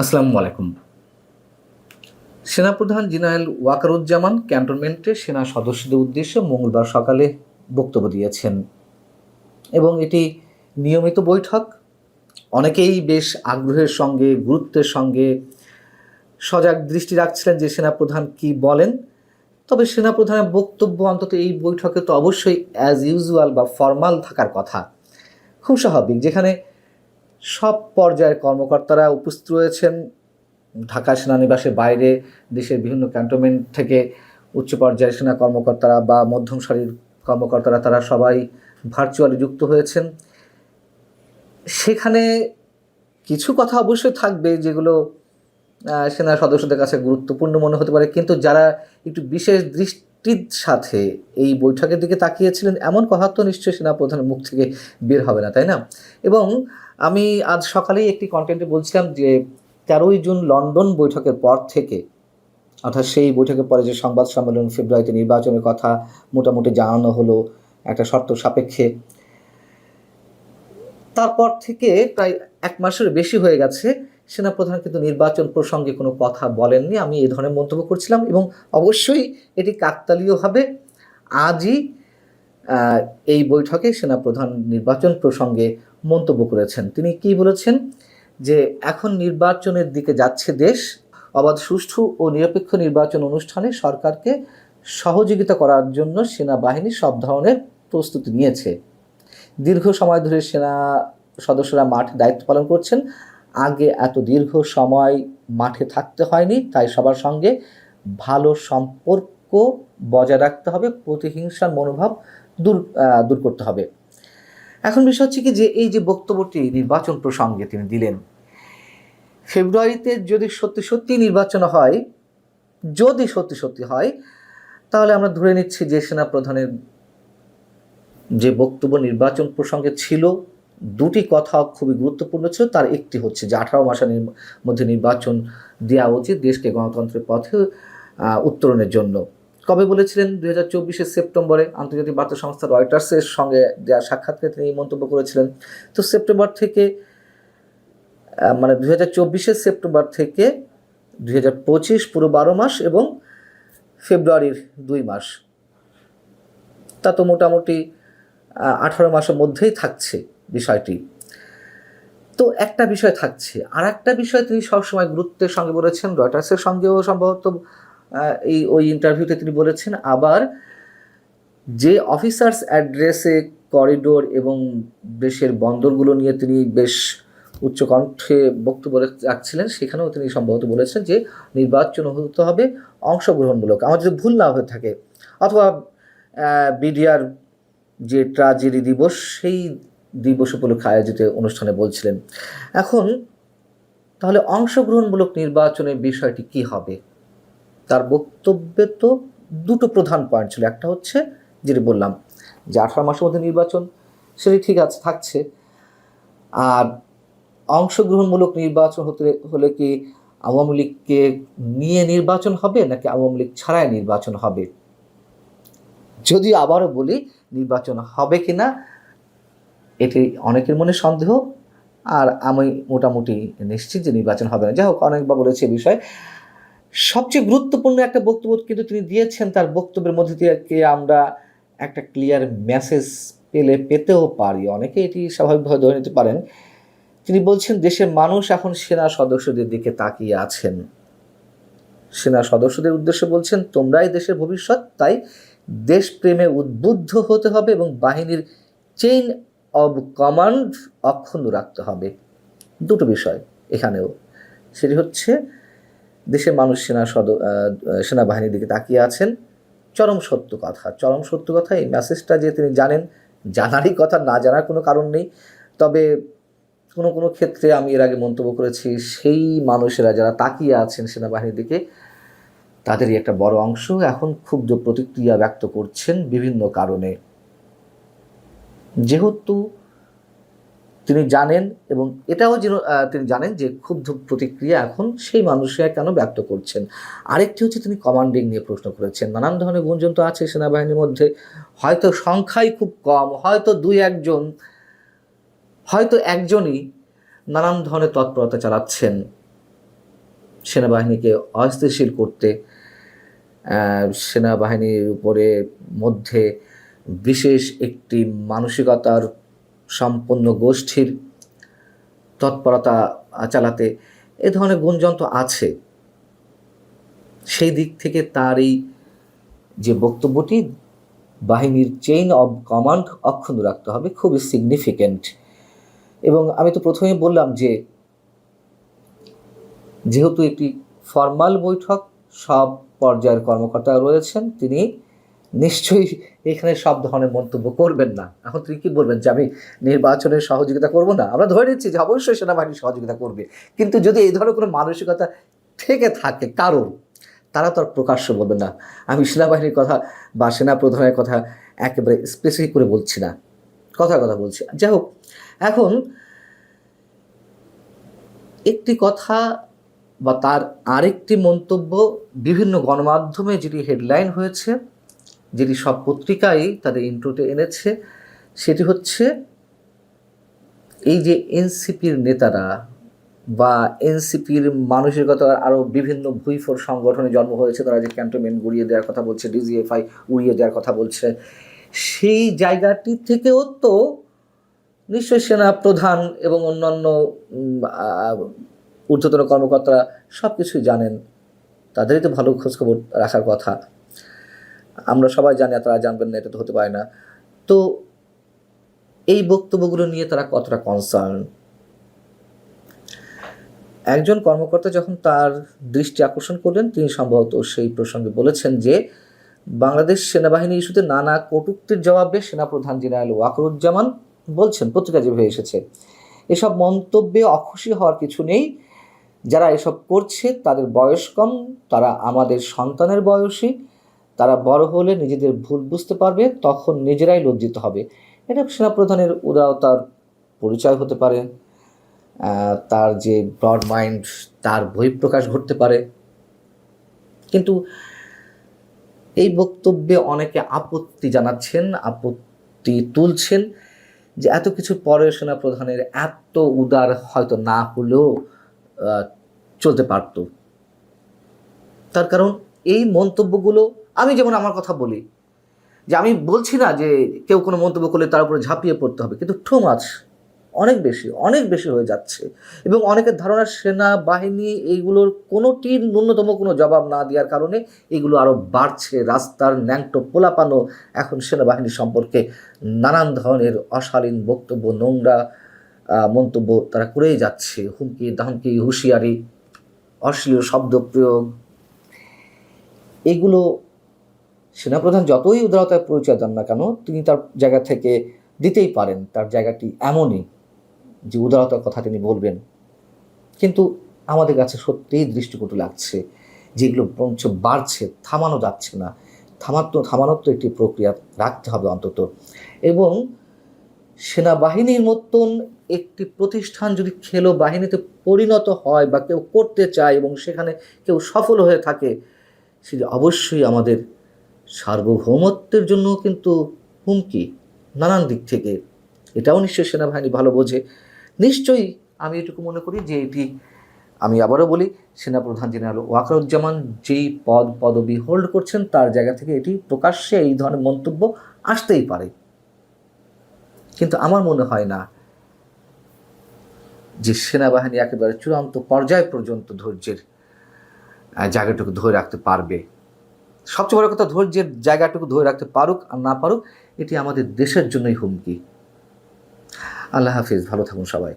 আসসালামু আলাইকুম। সেনাপ্রধান জেনারেল ওয়াকারুজ্জামান ক্যান্টনমেন্টে সেনা সদস্যদের উদ্দেশ্যে মঙ্গলবার সকালে বক্তব্য দিয়েছেন। এবং এটি নিয়মিত বৈঠক। অনেকেই বেশ আগ্রহের সঙ্গে, গুরুত্বের সঙ্গে সজাগ দৃষ্টি রাখছিলেন যে সেনাপ্রধান কি বলেন। তবে সেনাপ্রধানের বক্তব্য অন্তত এই বৈঠকে তো অবশ্যই অ্যাজ ইউজুয়াল বা ফর্মাল থাকার কথা। খুব স্বাভাবিক, যেখানে সব পর্যায়ের কর্মকর্তারা উপস্থিত রয়েছেন। ঢাকা সেনানিবাসের বাইরে দেশের বিভিন্ন ক্যান্টনমেন্ট থেকে উচ্চ পর্যায়ের সেনা কর্মকর্তারা বা মধ্যম সারির কর্মকর্তারা, তারা সবাই ভার্চুয়ালি যুক্ত হয়েছেন। সেখানে কিছু কথা অবশ্যই থাকবে যেগুলো সেনা সদস্যদের কাছে গুরুত্বপূর্ণ মনে হতে পারে। কিন্তু যারা একটু বিশেষ দৃষ্টির সাথে এই বৈঠকের দিকে তাকিয়েছিলেন এমন কথা তো নিশ্চয়ই সেনা প্রধানের মুখ থেকে বের হবে না, তাই না? এবং আমি আজ সকালেই একটি কন্টেন্টে বলছিলাম যে তেরোই জুন লন্ডন বৈঠকের পর থেকে, অর্থাৎ সেই বৈঠকের পরে যে সংবাদ সম্মেলন ফেব্রুয়ারিতে নির্বাচনের কথা মোটামুটি জানানো হলো একটা শর্ত সাপেক্ষে, তারপর থেকে প্রায় এক মাসের বেশি হয়ে গেছে। সেনাপ্রধান কিন্তু নির্বাচন প্রসঙ্গে কোনো কথা বলেননি। আমি এই ধরনের মন্তব্য করছিলাম এবং অবশ্যই এটি কাকতালীয়ভাবে আজই এই বৈঠকে সেনাপ্রধান নির্বাচন প্রসঙ্গে মন্তব্য করেছেন। তিনি কি বলেছেন? যে এখন নির্বাচনের দিকে যাচ্ছে দেশ। অবাধ, সুষ্ঠু ও নিরপেক্ষ নির্বাচন অনুষ্ঠানে সরকারকে সহযোগিতা করার জন্য সেনাবাহিনী সব ধরনের প্রস্তুতি নিয়েছে। দীর্ঘ সময় ধরে সেনা সদস্যরা মাঠে দায়িত্ব পালন করছেন। আগে এত দীর্ঘ সময় মাঠে থাকতে হয়নি, তাই সবার সঙ্গে ভালো সম্পর্ক বজায় রাখতে হবে, প্রতিহিংসার মনোভাব দূর দূর করতে হবে। এখন বিষয় হচ্ছে কি যে এই যে বক্তব্যটি নির্বাচন প্রসঙ্গে তিনি দিলেন, ফেব্রুয়ারিতে যদি সত্যি সত্যি নির্বাচন হয়, যদি সত্যি সত্যি হয়, তাহলে আমরা ধরে নিচ্ছি যে সেনা প্রধানের যে বক্তব্য নির্বাচন প্রসঙ্গে ছিল দুটি কথা খুবই গুরুত্বপূর্ণ ছিল, তার একটি হচ্ছে যে আঠারো মাসের মধ্যে নির্বাচন দেওয়া উচিত দেশকে গণতন্ত্রের পথে উত্তরণের জন্য। কবে বলেছিলেন? দুই হাজার চব্বিশের সেপ্টেম্বরে আন্তর্জাতিক বার্তা সংস্থা রয়টার্সের সঙ্গে দেওয়া সাক্ষাৎকারে তিনি মন্তব্য করেছিলেন। তো সেপ্টেম্বর থেকে মানে দু হাজার চব্বিশের সেপ্টেম্বর থেকে দু হাজার পঁচিশ পুরো বারো মাস এবং ফেব্রুয়ারির দুই মাস। তা তো মোটামুটি আঠারো মাসের মধ্যেই থাকছে। বিষয়টি। তো একটা বিষয় থাকছে আর একটা বিষয় তিনি সবসময় গুরুত্বের সঙ্গে বলেছেন, রয়টার্সের সঙ্গেও সম্ভবত এই ওই ইন্টারভিউতে তিনি বলেছেন, আবার যে অফিসার্স অ্যাড্রেসে করিডোর এবং দেশের বন্দরগুলো নিয়ে তিনি বেশ উচ্চকণ্ঠে বক্তব্য রাখছিলেন, সেখানেও তিনি সম্ভবত বলেছেন যে নির্বাচন হতে হবে অংশগ্রহণমূলক। আমার যদি ভুল না হয়ে থাকে, অথবা বিডিআর যে ট্রাজেডি দিবস, সেই দিবস উপলক্ষে আয়োজিত অনুষ্ঠানে বলছিলেন, এখন তাহলে অংশগ্রহণমূলক নির্বাচনের বিষয়টি কি হবে? তার বক্তব্যে তো দুটো প্রধান পয়েন্ট ছিল। একটা হচ্ছে যেটি বললাম যে আঠারো মাসের মধ্যে নির্বাচন, সেটি ঠিক আছে, থাকছে। আর অংশগ্রহণমূলক নির্বাচন হতে হলে কি আওয়ামী লীগকে নিয়ে নির্বাচন হবে, নাকি আওয়ামী লীগ ছাড়াই নির্বাচন হবে? যদি আবারও বলি, নির্বাচন হবে কি না এটি অনেকের মনে সন্দেহ, আর আমি মোটামুটি নিশ্চিত যে নির্বাচন হবে না। যাই হোক অনেকবার বলেছে এই বিষয়ে। সবচেয়ে গুরুত্বপূর্ণ একটা বক্তব্য কিন্তু তিনি দিয়েছেন, তার বক্তব্যের মধ্যে থেকে আমরা একটা ক্লিয়ার মেসেজ পেলে, পেতেও পারি। অনেকে এটি স্বাভাবিকভাবে ধরে নিতে পারেন। তিনি বলছেন, দেশের মানুষ এখন সেনা সদস্যদের দিকে তাকিয়ে আছেন। সেনা সদস্যদের উদ্দেশ্যে বলছেন, তোমরাই দেশের ভবিষ্যৎ, তাই দেশপ্রেমে উদ্বুদ্ধ হতে হবে এবং বাহিনীর চেইন অব কমান্ড অক্ষুণ্ণ রাখতে হবে। দুটো বিষয় এখানেও। সেটি হচ্ছে, দেশের মানুষ সেনা সদ সেনাবাহিনীর দিকে তাকিয়ে আছেন। চরম সত্য কথা। চরম সত্য কথা, এই মেসেজটা যে তিনি জানেন, জানারই কথা, না জানার কোনো কারণ নেই। তবে কোনো কোনো ক্ষেত্রে আমি এর আগে মন্তব্য করেছি, সেই মানুষেরা যারা তাকিয়ে আছেন সেনাবাহিনীর দিকে, তাদেরই একটা বড় অংশ এখন ক্ষুব্ধ প্রতিক্রিয়া ব্যক্ত করছেন বিভিন্ন কারণে। যেহেতু তিনি জানেন এবং এটাও যেন তিনি জানেন যে ক্ষুব্ধ প্রতিক্রিয়া এখন সেই মানুষরা কেন ব্যক্ত করছেন। আরেকটি হচ্ছে তিনি কমান্ডিং নিয়ে প্রশ্ন করেছেন। নানান ধরনের গুঞ্জন তো আছে সেনাবাহিনীর মধ্যে। হয়তো সংখ্যাই খুব কম, হয়তো দুই একজন, হয়তো একজনই নানান ধরনের তৎপরতা চালাচ্ছেন সেনাবাহিনীকে অস্থিতিশীল করতে। সেনাবাহিনীর উপরে মধ্যে বিশেষ একটি মানসিকতার সম্পন্ন গোষ্ঠীর তৎপরতা চালাতে এ ধরনের গুঞ্জন তো আছে। সেই দিক থেকে তার এই যে বক্তব্যটি, বাহিনীর চেইন অব কমান্ড অক্ষুণ্ণ রাখতে হবে, খুবই সিগনিফিক্যান্ট এবং আমি তো প্রথমেই বললাম যে, যেহেতু একটি ফর্মাল বৈঠক, সব পর্যায়ের কর্মকর্তা রয়েছেন, তিনি নিশ্চয়ই এখানে সব ধরনের মন্তব্য করবেন না। এখন তুমি কি বলবেন যে, আমি নির্বাচনের সহযোগিতা করব না? আমরা ধরে নিচ্ছি যে, অবশ্যই সেনাবাহিনী সহযোগিতা করবে। কিন্তু যদি এই ধরনের কোনো মানসিকতা থেকে থাকে কারণ তারা তো আর প্রকাশ্য বলবেন না। আমি সেনাবাহিনীর কথা বা সেনা প্রধানের কথা একেবারে স্পেসিফিক করে বলছি না। কথা কথা বলছি। যাই হোক, এখন একটি কথা বা তার আরেকটি মন্তব্য বিভিন্ন গণমাধ্যমে যেটি হেডলাইন হয়েছে যেটি সব পত্রিকাই তাদের ইন্ট্রোতে এনেছে, সেটি হচ্ছে এই যে এনসিপির নেতারা বা এনসিপির মানসিকতার আরও বিভিন্ন ভুইফোর সংগঠনে জন্ম হয়েছে, তারা যে ক্যান্টনমেন্ট গুড়িয়ে দেওয়ার কথা বলছে, ডিজিএফআই উড়িয়ে দেওয়ার কথা বলছে, সেই জায়গাটি থেকেও তো নিশ্চয়ই সেনা প্রধান এবং অন্যান্য ঊর্ধ্বতন কর্মকর্তারা সব কিছুই জানেন। তাদেরই তো ভালো খোঁজখবর রাখার কথা। আমরা সবাই জানি তারা জানবেন না, এটা তো হতে পারে না। তো এই বক্তব্যগুলো নিয়ে তারা কতটা কনসার্ন একজন কর্মকর্তা যখন তার দৃষ্টি আকর্ষণ করলেন, তিনি সম্ভবত সেই প্রসঙ্গে বলেছেন যে, বাংলাদেশ সেনাবাহিনী ইস্যুতে নানা কটূক্তির জবাবে সেনাপ্রধান জেনারেল ওয়াকরুজ্জামান বলছেন, পত্রিকা যেভাবে এসেছে, এসব মন্তব্যে অখুশি হওয়ার কিছু নেই। যারা এসব করছে, তাদের বয়স কম, তারা আমাদের সন্তানের বয়সী। তারা বড় হলে নিজেদের ভুল বুঝতে পারবে, তখন নিজেরাই লজ্জিত হবে। এটা সেনাপ্রধানের উদারতার পরিচয় হতে পারে তার যে ব্রড মাইন্ড, তার বহিঃপ্রকাশ ঘটতে পারে। কিন্তু এই বক্তব্যে অনেকে আপত্তি জানাচ্ছেন, আপত্তি তুলছেন যে এত কিছু পরে সেনাপ্রধানের এত উদার হয়তো না হলেও চলতে পারত। তার কারণ এই মন্তব্যগুলো আমি যেমন আমার কথা বলি, যে আমি বলছি না যে কেউ কোনো মন্তব্য করলে তার উপরে ঝাঁপিয়ে পড়তে হবে, কিন্তু টু মাছ অনেক বেশি অনেক বেশি হয়ে যাচ্ছে। এবং অনেকের ধারণা সেনা, বাহিনী এইগুলোর কোনোটির ন্যূনতম কোনো জবাব না দেওয়ার কারণে এগুলো আরও বাড়ছে। রাস্তার ন্যাংটো পোলাপানো এখন সেনাবাহিনী সম্পর্কে নানান ধরনের অশালীন বক্তব্য, নোংরা মন্তব্য তারা করেই যাচ্ছে। হুমকি ধামকি হুঁশিয়ারি, অশ্লীল শব্দ প্রয়োগ, এগুলো সেনাপ্রধান যতই উদারতায় পরিচয় দেন না কেন, তিনি তার জায়গা থেকে দিতেই পারেন। তার জায়গাটি এমনই যে উদারতার কথা তিনি বলবেন। কিন্তু আমাদের কাছে সত্যিই দৃষ্টিকটু লাগছে যেগুলো বরঞ্চ বাড়ছে, থামানো যাচ্ছে না। থামাতো থামানোর তো একটি প্রক্রিয়া রাখতে হবে অন্তত। এবং সেনাবাহিনীর মতন একটি প্রতিষ্ঠান যদি খেলো বাহিনীতে পরিণত হয় বা কেউ করতে চায় এবং সেখানে কেউ সফল হয়ে থাকে, সেটি অবশ্যই আমাদের সার্বভৌমত্বের জন্য কিন্তু হুমকি নানান দিক থেকে। এটাও নিশ্চয়ই সেনাবাহিনী ভালো বোঝে। নিশ্চয়ই আমি এটুকু মনে করি যে এটি আমি আবারও বলি, সেনাপ্রধান জেনারেল ওয়াকারুজ্জামান যেই পদ পদবি হোল্ড করছেন তার জায়গা থেকে এটি প্রকাশ্যে এই ধরনের মন্তব্য আসতেই পারে। কিন্তু আমার মনে হয় না যে সেনাবাহিনী একেবারে চূড়ান্ত পর্যায় পর্যন্ত ধৈর্যের জায়গাটুকু ধরে রাখতে পারবে। সবচেয়ে বড় কথা ধৈর্যের জায়গাটুকু ধরে রাখতে পারুক আর না পারুক, এটি আমাদের দেশের জন্যই হুমকি। আল্লাহ হাফিজ, ভালো থাকুন সবাই।